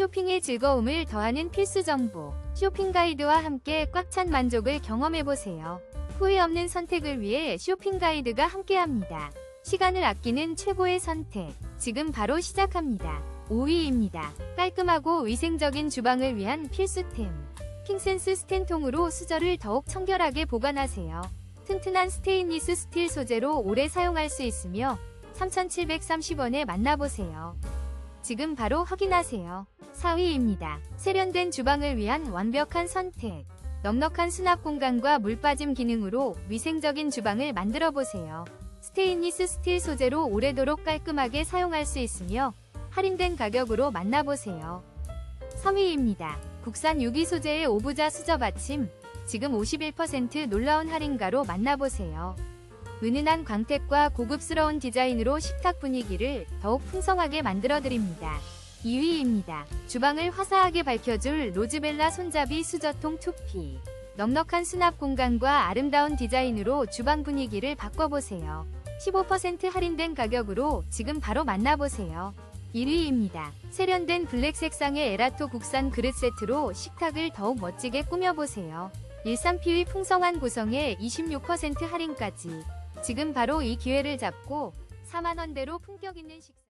쇼핑의 즐거움을 더하는 필수 정보. 쇼핑 가이드와 함께 꽉 찬 만족을 경험해보세요. 후회 없는 선택을 위해 쇼핑 가이드가 함께합니다. 시간을 아끼는 최고의 선택. 지금 바로 시작합니다. 5위입니다. 깔끔하고 위생적인 주방을 위한 필수템. 킹센스 스텐통으로 수저를 더욱 청결하게 보관하세요. 튼튼한 스테인리스 스틸 소재로 오래 사용할 수 있으며 3,730원에 만나보세요. 지금 바로 확인하세요. 4위입니다. 세련된 주방을 위한 완벽한 선택. 넉넉한 수납 공간과 물 빠짐 기능으로 위생적인 주방을 만들어 보세요. 스테인리스 스틸 소재로 오래도록 깔끔하게 사용할 수 있으며 할인된 가격으로 만나보세요. 3위입니다. 국산 유기 소재의 오부자 수저 받침. 지금 51% 놀라운 할인가로 만나보세요. 은은한 광택과 고급스러운 디자인으로 식탁 분위기를 더욱 풍성하게 만들어드립니다. 2위입니다. 주방을 화사하게 밝혀줄 로즈벨라 손잡이 수저통 2P. 넉넉한 수납 공간과 아름다운 디자인으로 주방 분위기를 바꿔보세요. 15% 할인된 가격으로 지금 바로 만나보세요. 1위입니다. 세련된 블랙 색상의 에라토 국산 그릇 세트로 식탁을 더욱 멋지게 꾸며보세요. 일산피의 풍성한 구성에 26% 할인까지. 지금 바로 이 기회를 잡고 4만원대로 품격 있는 식사.